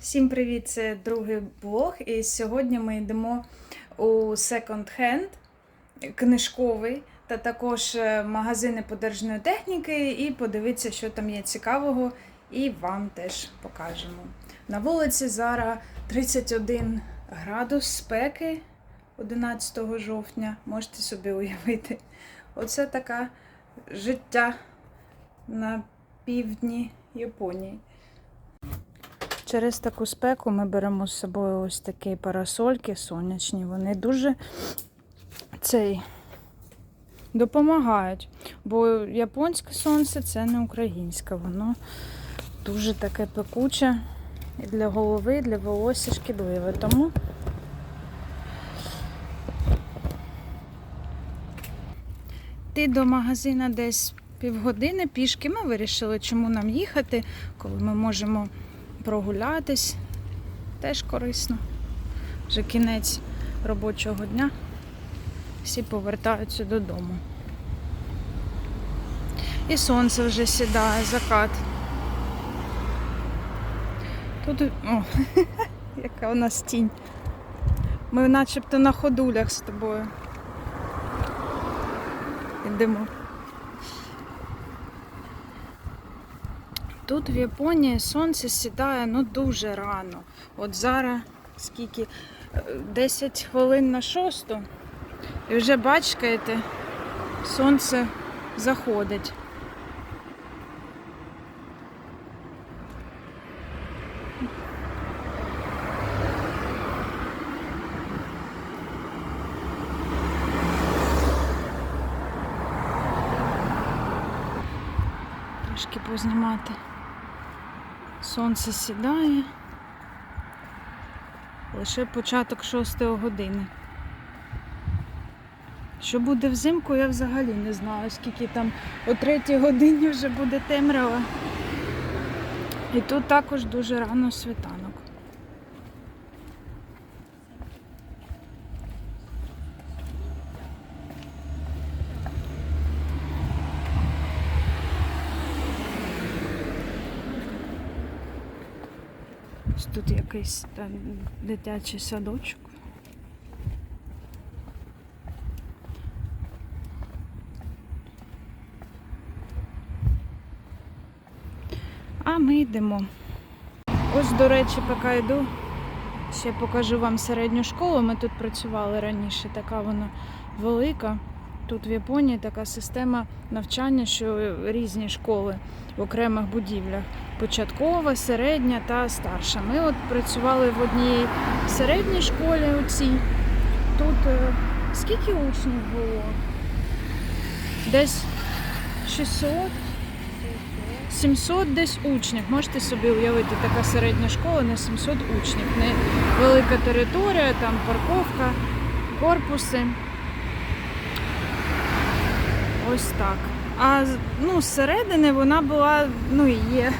Всім привіт! Це другий блог. І сьогодні ми йдемо у секонд-хенд книжковий та також е, магазини подержаної техніки і подивитися, що там є цікавого, і вам теж покажемо. На вулиці зараз 31 градус спеки 11 жовтня. Можете собі уявити. Оце таке життя на півдні Японії. Через таку спеку ми беремо з собою ось такі парасольки сонячні. Вони дуже цей допомагають. Бо японське сонце це не українське. Воно дуже таке пекуче і для голови, і для волосся шкідливе. Тому йти до магазина десь півгодини пішки. Ми вирішили, чому нам їхати, коли ми можемо прогулятись. Теж корисно. Вже кінець робочого дня. Всі повертаються додому. І сонце вже сідає, закат. Тут, о, яка у нас тінь. Ми начебто на ходулях з тобою. Йдемо. Тут в Японії сонце сідає ну дуже рано. От зараз скільки? Е, 10 хвилин на шосту. І вже бачите, сонце заходить. Трошки познімати. Сонце сідає. Лише початок 6 години. Що буде взимку, я взагалі не знаю, скільки там о 3 годині вже буде темрява. І тут також дуже рано світанок. Ось тут якийсь там дитячий садочок. А ми йдемо. Ось, до речі, поки йду, ще покажу вам середню школу. Ми тут працювали раніше, така вона велика. Тут в Японії така система навчання, що різні школи в окремих будівлях. Початкова, середня та старша. Ми от працювали в одній середній школі у цій. Тут е, скільки учнів було? Десь 600, 700 десь учнів. Можете собі уявити, така середня школа на 700 учнів. Не велика територія, там парковка, корпуси. Ось так. А ну, зсередини вона була, ну і є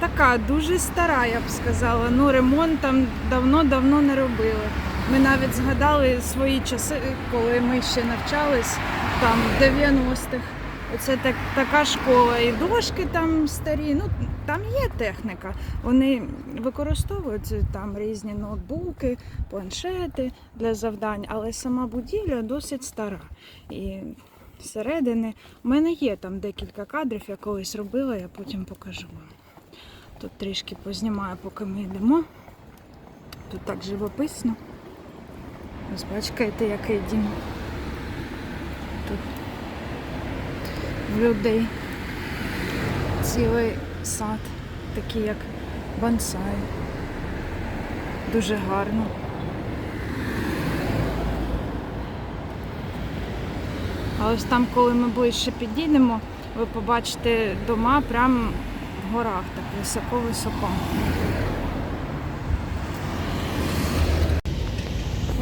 така дуже стара, я б сказала. Ну, ремонт там давно-давно не робили. Ми навіть згадали свої часи, коли ми ще навчались там в 90-х. Оце так, така школа, і дошки там старі. Ну там є техніка. Вони використовують там різні ноутбуки, планшети для завдань, але сама будівля досить стара. І зсередини у мене є там декілька кадрів, я колись робила, я потім покажу вам. Тут трішки познімаю, поки ми йдемо. Тут так живописно. Ось бачите, який дім. Тут в людей цілий сад, такий як бонсай. Дуже гарно. А ось там, коли ми ближче підійдемо, ви побачите дома прямо горах, так високо-високо.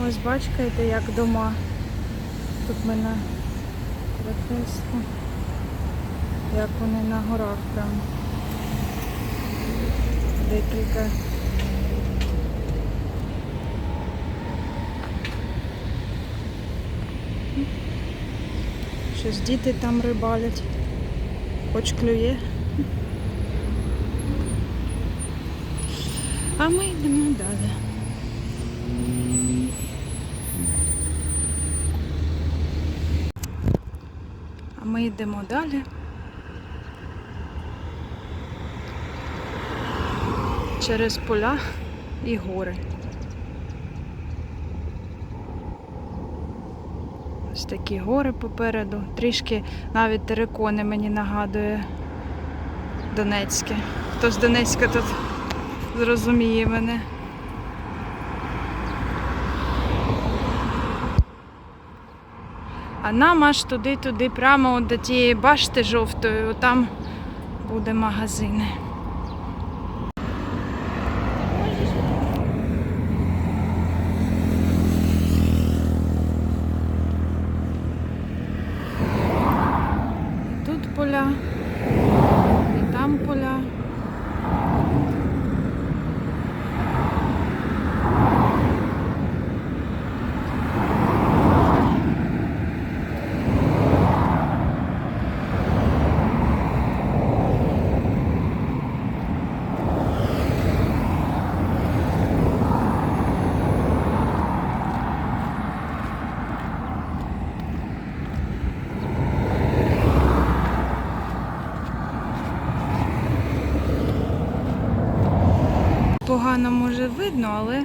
Ось бачите, як дома. Тут на перехрестку. Як вони на горах прям. Декілька. Щось діти там рибалять. Хоч клює. А ми йдемо далі. А ми йдемо далі. Через поля і гори. Ось такі гори попереду. Трішки навіть терикони мені нагадує Донецьке. Хто з Донецька тут зрозуміє мене. А нам аж туди-туди, прямо до тієї башти жовтої, там буде магазини. І Тут поля, і там поля. Погано може видно, але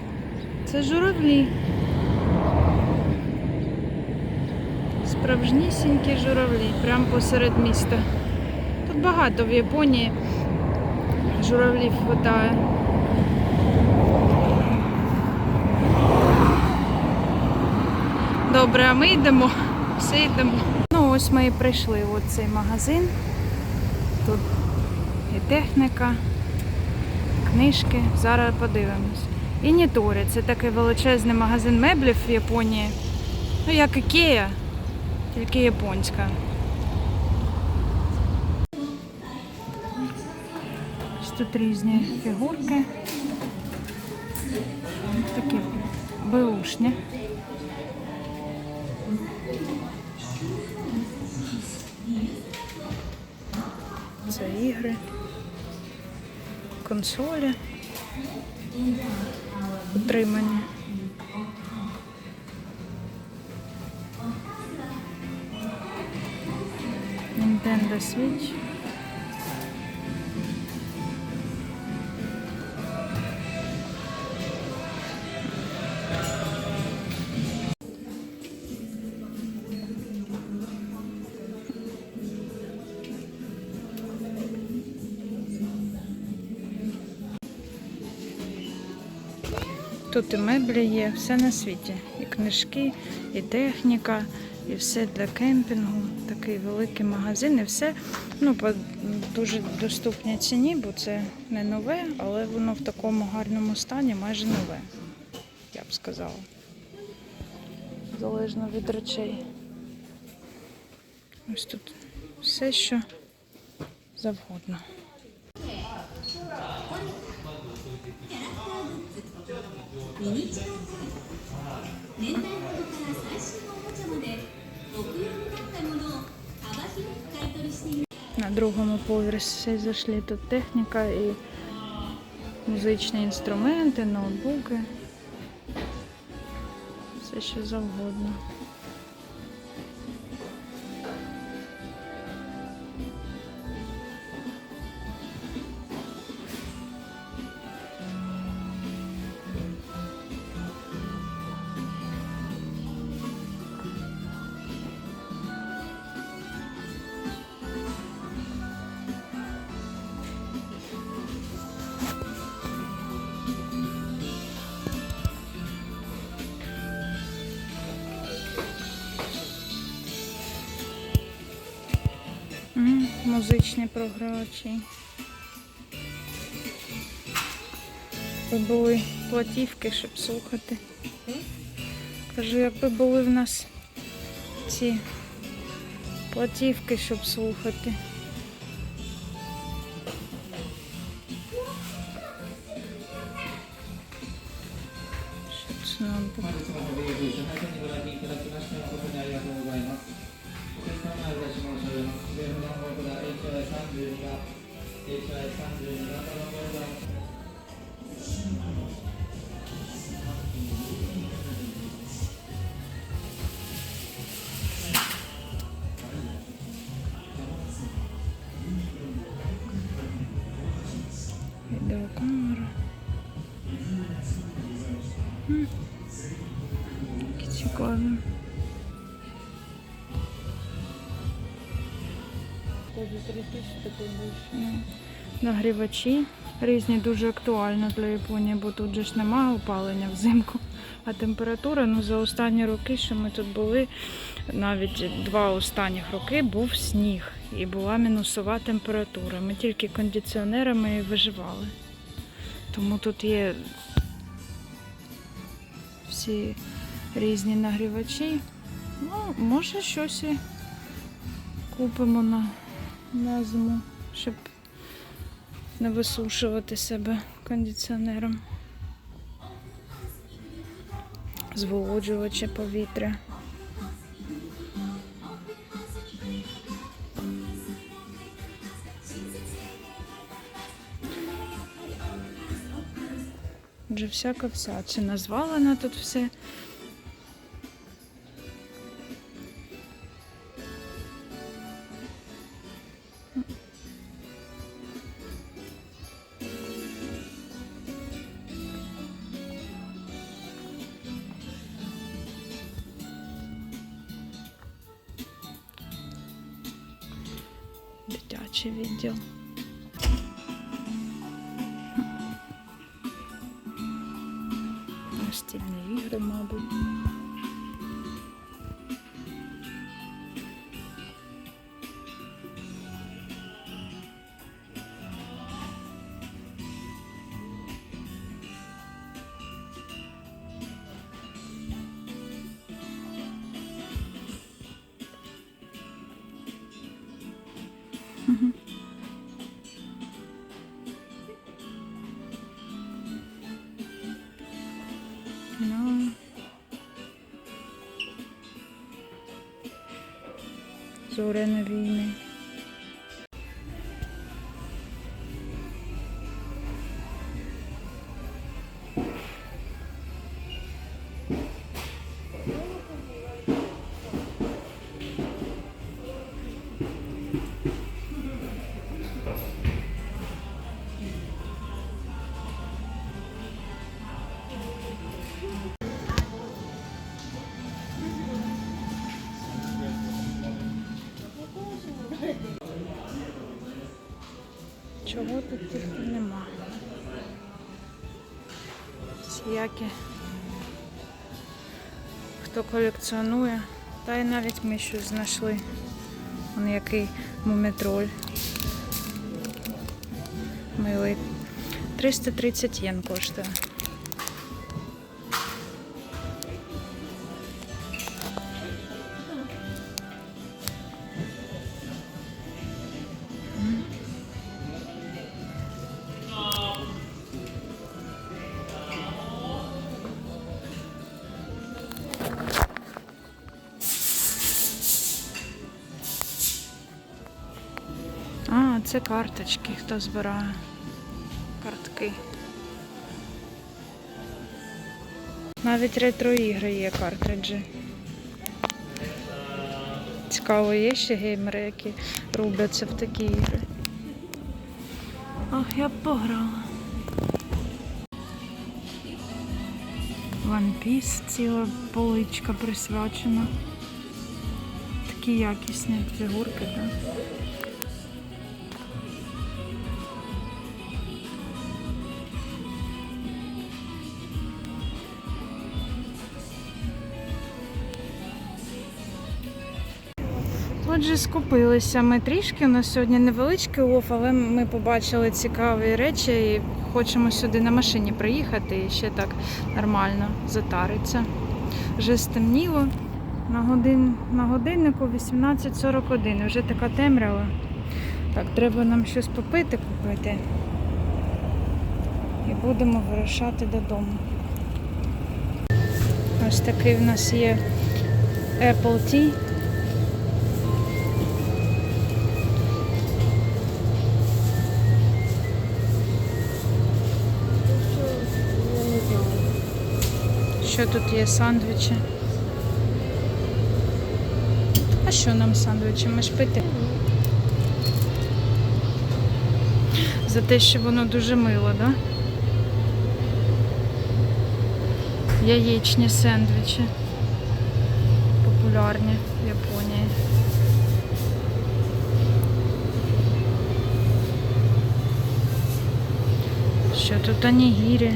це журавлі. Справжнісінькі журавлі, прямо посеред міста. Тут багато в Японії журавлів хватає. Добре, а ми йдемо, все йдемо. Ну, ось ми і прийшли в цей магазин. Тут і техніка книжки. Зараз подивимось. І Ніторі, це такий величезний магазин меблів в Японії. Ну, як Ікея, тільки японська. Ось тут різні фігурки. Ось Такі беушні. Це ігри консолі. Утримання. Nintendo Switch. Тут і меблі є, все на світі. І книжки, і техніка, і все для кемпінгу. Такий великий магазин, і все ну, по дуже доступній ціні, бо це не нове, але воно в такому гарному стані майже нове, я б сказала. Залежно від речей. Ось тут все, що завгодно. На другому поверсі зайшли тут техніка і музичні інструменти, ноутбуки. Все що завгодно. Музичні програвачі. Якби були платівки, щоб слухати. Кажу, якби були в нас ці платівки, щоб слухати. Нагрівачі різні дуже актуально для Японії, бо тут же ж немає опалення взимку. А температура, ну за останні роки, що ми тут були, навіть два останніх роки був сніг і була мінусова температура. Ми тільки кондиціонерами і виживали. Тому тут є всі різні нагрівачі. Ну, може щось і купимо на, на зиму, щоб не висушувати себе кондиціонером. Зволоджувачі повітря. Вже всяка всячина звалена тут все. Дитячий відділ. Зоряна війни. Колекціонує, та й навіть ми щось знайшли. Вон який мумітроль. Милий. 330 єн коштує. Це карточки, хто збирає. Картки. Навіть ретро-ігри є картриджі. Цікаво, є ще геймери, які рубляться в такі ігри. Ах, я б пограла. One Piece, ціла поличка присвячена. Такі якісні фігурки, так? Отже, скупилися ми трішки. У нас сьогодні невеличкий лов, але ми побачили цікаві речі і хочемо сюди на машині приїхати і ще так нормально затариться. Вже стемніло. На, годин, на годиннику 18.41. Вже така темрява. Так, треба нам щось попити купити. І будемо вирушати додому. Ось такий в нас є Apple Tea. Що тут є сандвічі? А що нам сандвічі? Ми ж пити? За те, що воно дуже мило, да? Яєчні сендвічі. Популярні в Японії. Що тут анігірі?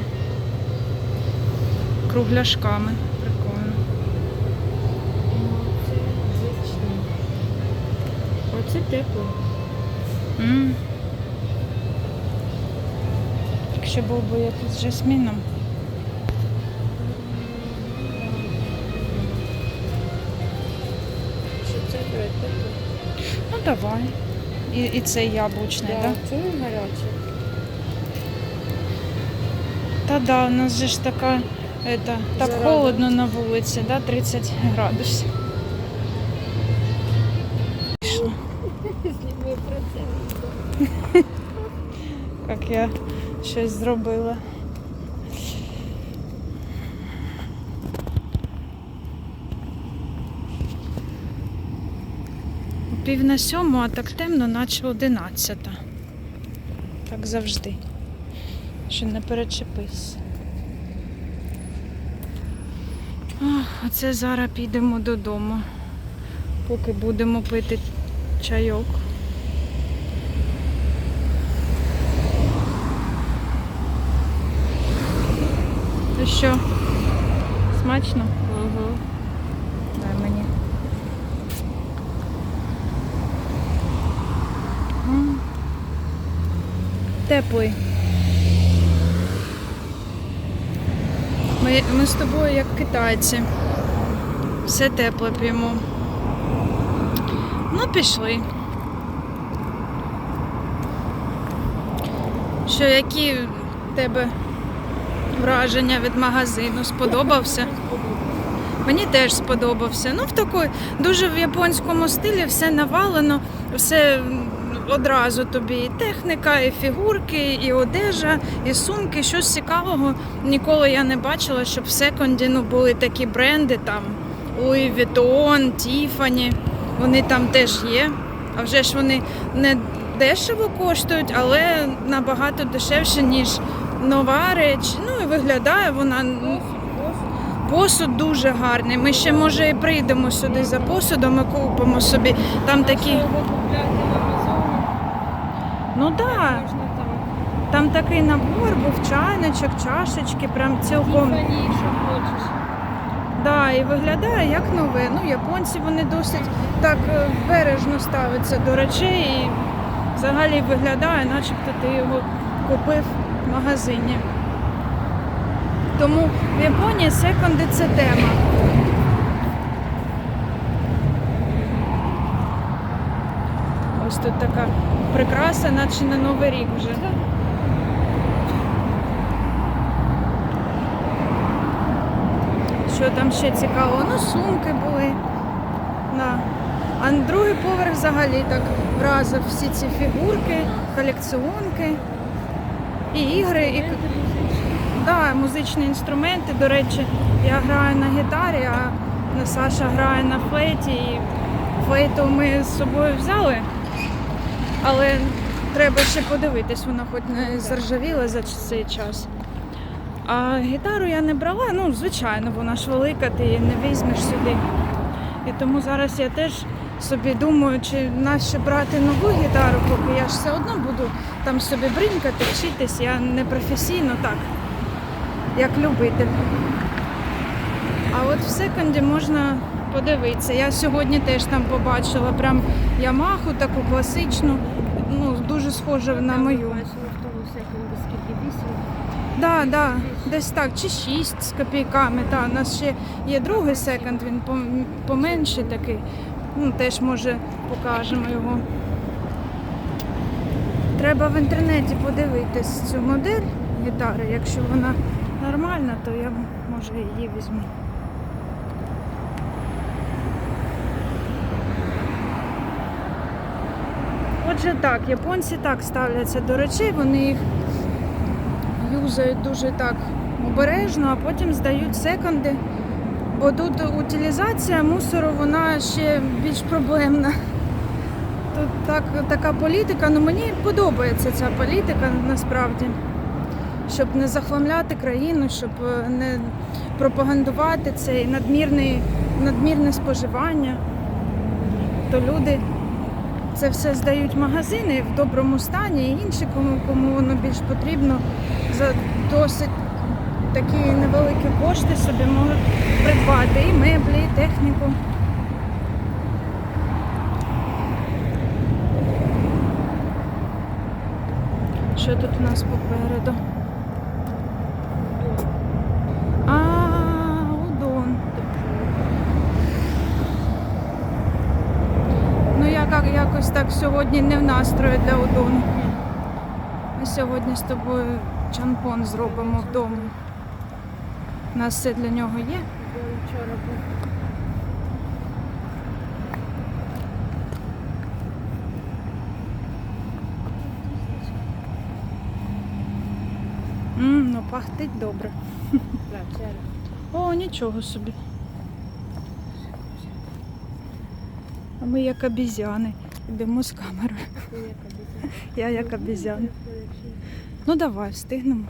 Кругляшками. Прикольно. Оце тепло. М. Якщо був би якийсь з жасміном. Що це брати? Ну давай. І, і цей яблучний, так? Да? Чому гаряче? Та да, у нас же ж така, это, так холодно на вулиці, да? 30 градусів. Як я щось зробила. Пів на сьому, а так темно, наче одинадцята. Так завжди. Що не перечепись. Оце зараз підемо додому, поки будемо пити чайок. Ну що? Смачно? Ага. Дай мені. Теплий. Ми, з тобою як китайці. Все тепле п'ємо. Ну, пішли. Що, які в тебе враження від магазину? Сподобався? Мені теж сподобався. Ну, в такої дуже в японському стилі все навалено, все одразу тобі і техніка, і фігурки, і одежа, і сумки. Щось цікавого ніколи я не бачила, щоб в секонді ну, були такі бренди там Louis Vuitton, Tiffany. Вони там теж є. А вже ж вони не дешево коштують, але набагато дешевше, ніж нова реч. Ну і виглядає вона Посуд дуже гарний. Ми ще може і прийдемо сюди за посудом і купимо собі. Там такі. Його купляти в Амазоні. Ну так, да, там. такий набор був чайничок, чашечки, прям цілком. Що хочеш. Да, і виглядає як нове. Ну, японці вони досить так е, бережно ставляться до речей і взагалі виглядає, начебто ти його купив в магазині. Тому в Японії секонди це тема. Ось тут така прикраса, наче на Новий рік вже. Що там ще цікаво? Ну, сумки були. Да. А на другий поверх взагалі так вразив всі ці фігурки, колекціонки і ігри, і да, музичні інструменти. До речі, я граю на гітарі, а Саша грає на флейті. І флейту ми з собою взяли, але треба ще подивитись, вона хоч не заржавіла за цей час. А гітару я не брала, ну, звичайно, вона ж велика, ти її не візьмеш сюди. І тому зараз я теж собі думаю, чи нащо брати нову гітару, поки я ж все одно буду там собі бринкати, вчитись. Я не професійно так, як любитель. А от в секонді можна подивитися. Я сьогодні теж там побачила прям Ямаху, таку класичну, ну, дуже схожу на мою. Да, да, десь так, чи 6 з копійками. Та, у нас ще є другий секонд, він пом- поменший такий. Ну, теж може покажемо його. Треба в інтернеті подивитись цю модель гітари. Якщо вона нормальна, то я може її візьму. Отже, так, японці так ставляться до речей, вони їх юзають дуже так обережно, а потім здають секонди. Бо тут утилізація мусору вона ще більш проблемна. Тут так, така політика, ну мені подобається ця політика насправді. щоб не захламляти країну, щоб е, не пропагандувати цей надмірне споживання, то люди це все здають магазини в доброму стані, і інші, кому, кому воно більш потрібно, за досить такі невеликі кошти собі можуть придбати і меблі, і техніку. Що тут у нас попереду? А, удон. Ну, я як- якось так сьогодні не в настрої для удону. Ми сьогодні з тобою чанпон зробимо вдома. У нас все для нього є. Був. Ну пахтить добре. О, нічого собі. А ми як обізяни. Йдемо з камерою. Я як обізяна. Ну давай, встигнемо.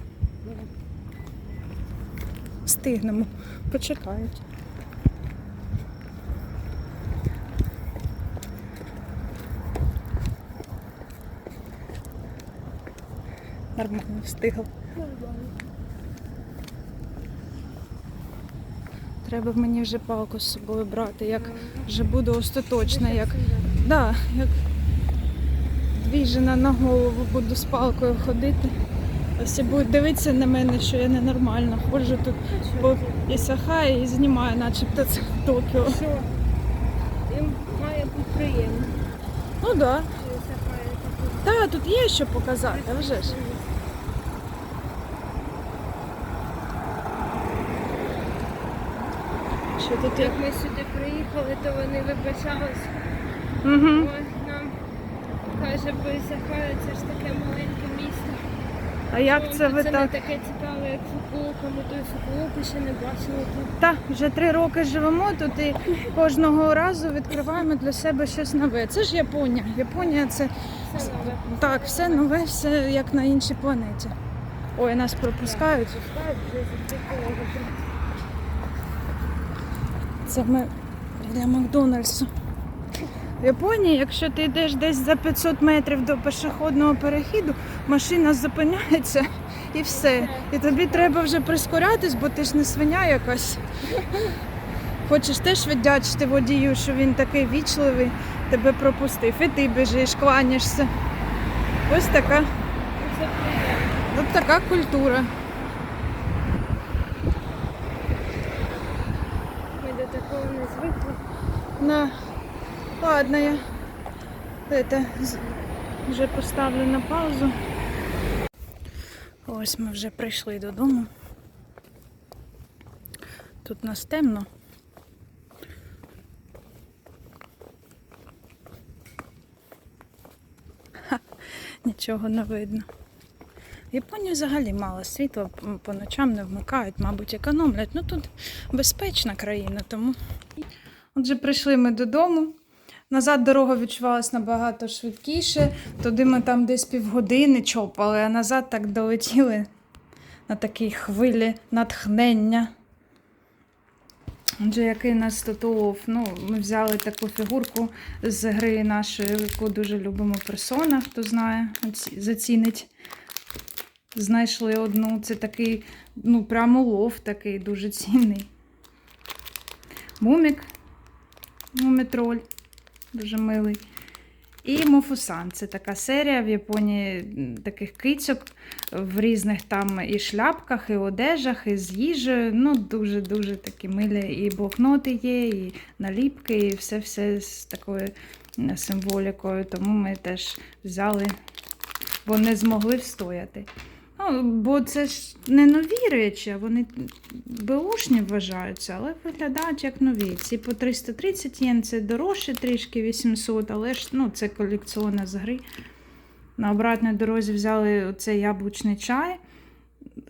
Встигнемо. Почекають. Нормально встигла. Треба мені вже палку з собою брати, як вже буду остаточно, як Да, як двіжена на голову буду з палкою ходити. Всі будуть дивитися на мене, що я ненормальна. Ходжу тут по Ісахаї і знімаю, начебто це в Токіо. Що? Їм має бути приємно. Ну так. Да. Що це має таку- Та, тут є що показати, а вже ж. Що тут? Як ми сюди приїхали, то вони вибачались. Угу. Нам каже, бо Ісахая, це ж таке маленьке місто. А як це ви це так? не таке цікаве, як Фукуока. Ми той Фукуоку ще не бачили тут. Так, вже три роки живемо тут і кожного разу відкриваємо для себе щось нове. Це ж Японія. Японія це Все нове. так, все нове, все як на іншій планеті. Ой, нас пропускають. Вже. Це ми біля Макдональдсу. В Японії, якщо ти йдеш десь за 500 метрів до пішохідного перехіду, машина зупиняється і все. І тобі треба вже прискорятись, бо ти ж не свиня якась. Хочеш теж віддячити водію, що він такий вічливий, тебе пропустив, і ти біжиш, кланяшся. Ось така, приємно. така культура. Ми до такого не звикли. На. Ладно, я это, вже поставлю на паузу. Ось ми вже прийшли додому. Тут нас темно. Ха, нічого не видно. В Японії взагалі мало світла, по ночам не вмикають, мабуть, економлять. Ну тут безпечна країна, тому. Отже, прийшли ми додому. Назад дорога відчувалась набагато швидкіше. Туди ми там десь півгодини чопали, а назад так долетіли на такій хвилі натхнення. Отже, який нас тут? Ну, ми взяли таку фігурку з гри нашої, яку дуже любимо персона, хто знає, зацінить. Знайшли одну. Це такий, ну, прямо улов такий дуже цінний. Мумік, мумітроль, дуже милий. І Мофусан. Це така серія в Японії таких кицьок в різних там і шляпках, і одежах, і з їжею. Ну, дуже-дуже такі милі. І блокноти є, і наліпки, і все-все з такою символікою. Тому ми теж взяли, бо не змогли встояти. Ну, бо це ж не нові речі, вони беушні вважаються, але виглядають як нові. Ці по 330 єн це дорожче трішки 800, але ж ну, це колекціонна з гри. На обратній дорозі взяли оцей яблучний чай,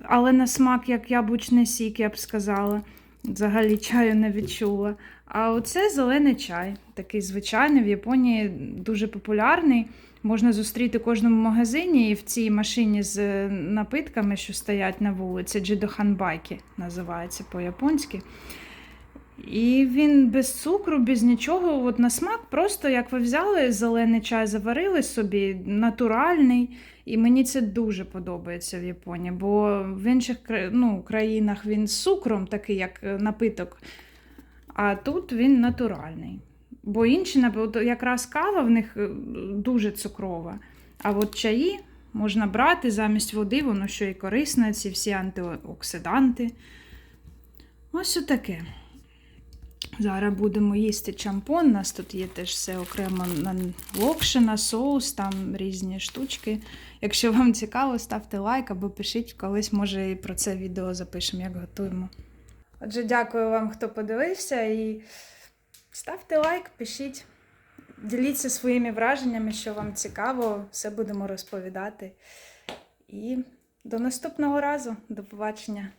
але на смак як яблучний сік, я б сказала. Взагалі чаю не відчула. А оце зелений чай, такий звичайний в Японії дуже популярний. Можна зустріти кожному магазині і в цій машині з е, напитками, що стоять на вулиці, джидоханбайки називається по-японськи. І він без цукру, без нічого. От на смак, просто як ви взяли зелений чай, заварили собі, натуральний. І мені це дуже подобається в Японії, бо в інших ну, країнах він з цукром, такий як е, напиток, а тут він натуральний. Бо інші, наприклад, якраз кава в них е, дуже цукрова. А от чаї можна брати замість води, воно що і корисне, ці всі антиоксиданти. Ось отаке. Зараз будемо їсти чампон. У нас тут є теж все окремо на локшина, соус, там різні штучки. Якщо вам цікаво, ставте лайк або пишіть колись, може, і про це відео запишемо, як готуємо. Отже, дякую вам, хто подивився, і ставте лайк, пишіть, діліться своїми враженнями, що вам цікаво, все будемо розповідати. І до наступного разу. До побачення.